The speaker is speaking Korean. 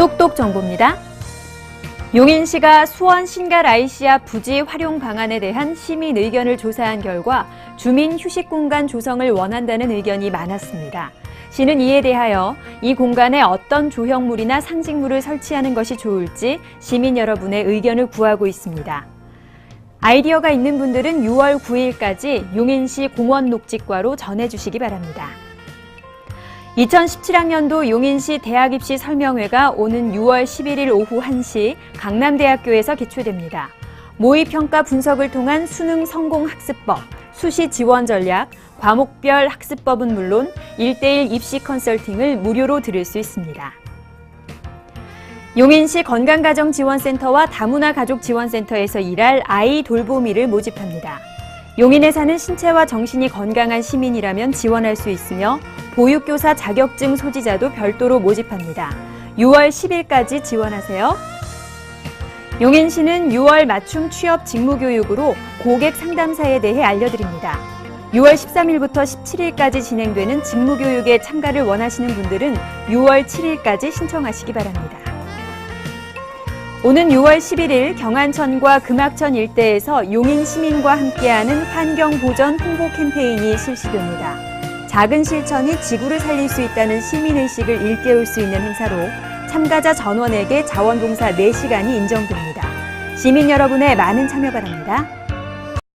똑똑 정보입니다. 용인시가 수원 신갈 아이시아 부지 활용 방안에 대한 시민 의견을 조사한 결과 주민 휴식 공간 조성을 원한다는 의견이 많았습니다. 시는 이에 대하여 이 공간에 어떤 조형물이나 상징물을 설치하는 것이 좋을지 시민 여러분의 의견을 구하고 있습니다. 아이디어가 있는 분들은 6월 9일까지 용인시 공원 녹지과로 전해주시기 바랍니다. 2017학년도 용인시 대학 입시 설명회가 오는 6월 11일 오후 1시 강남대학교에서 개최됩니다. 모의 평가 분석을 통한 수능 성공 학습법, 수시 지원 전략, 과목별 학습법은 물론 1대1 입시 컨설팅을 무료로 들을 수 있습니다. 용인시 건강가정지원센터와 다문화 가족지원센터에서 일할 아이 돌보미를 모집합니다. 용인에 사는 신체와 정신이 건강한 시민이라면 지원할 수 있으며 보육교사 자격증 소지자도 별도로 모집합니다. 6월 10일까지 지원하세요. 용인시는 6월 맞춤 취업 직무 교육으로 고객 상담사에 대해 알려드립니다. 6월 13일부터 17일까지 진행되는 직무 교육에 참가를 원하시는 분들은 6월 7일까지 신청하시기 바랍니다. 오는 6월 11일 경안천과 금악천 일대에서 용인 시민과 함께하는 환경 보전 홍보 캠페인이 실시됩니다. 작은 실천이 지구를 살릴 수 있다는 시민의식을 일깨울 수 있는 행사로 참가자 전원에게 자원봉사 4시간이 인정됩니다. 시민 여러분의 많은 참여 바랍니다.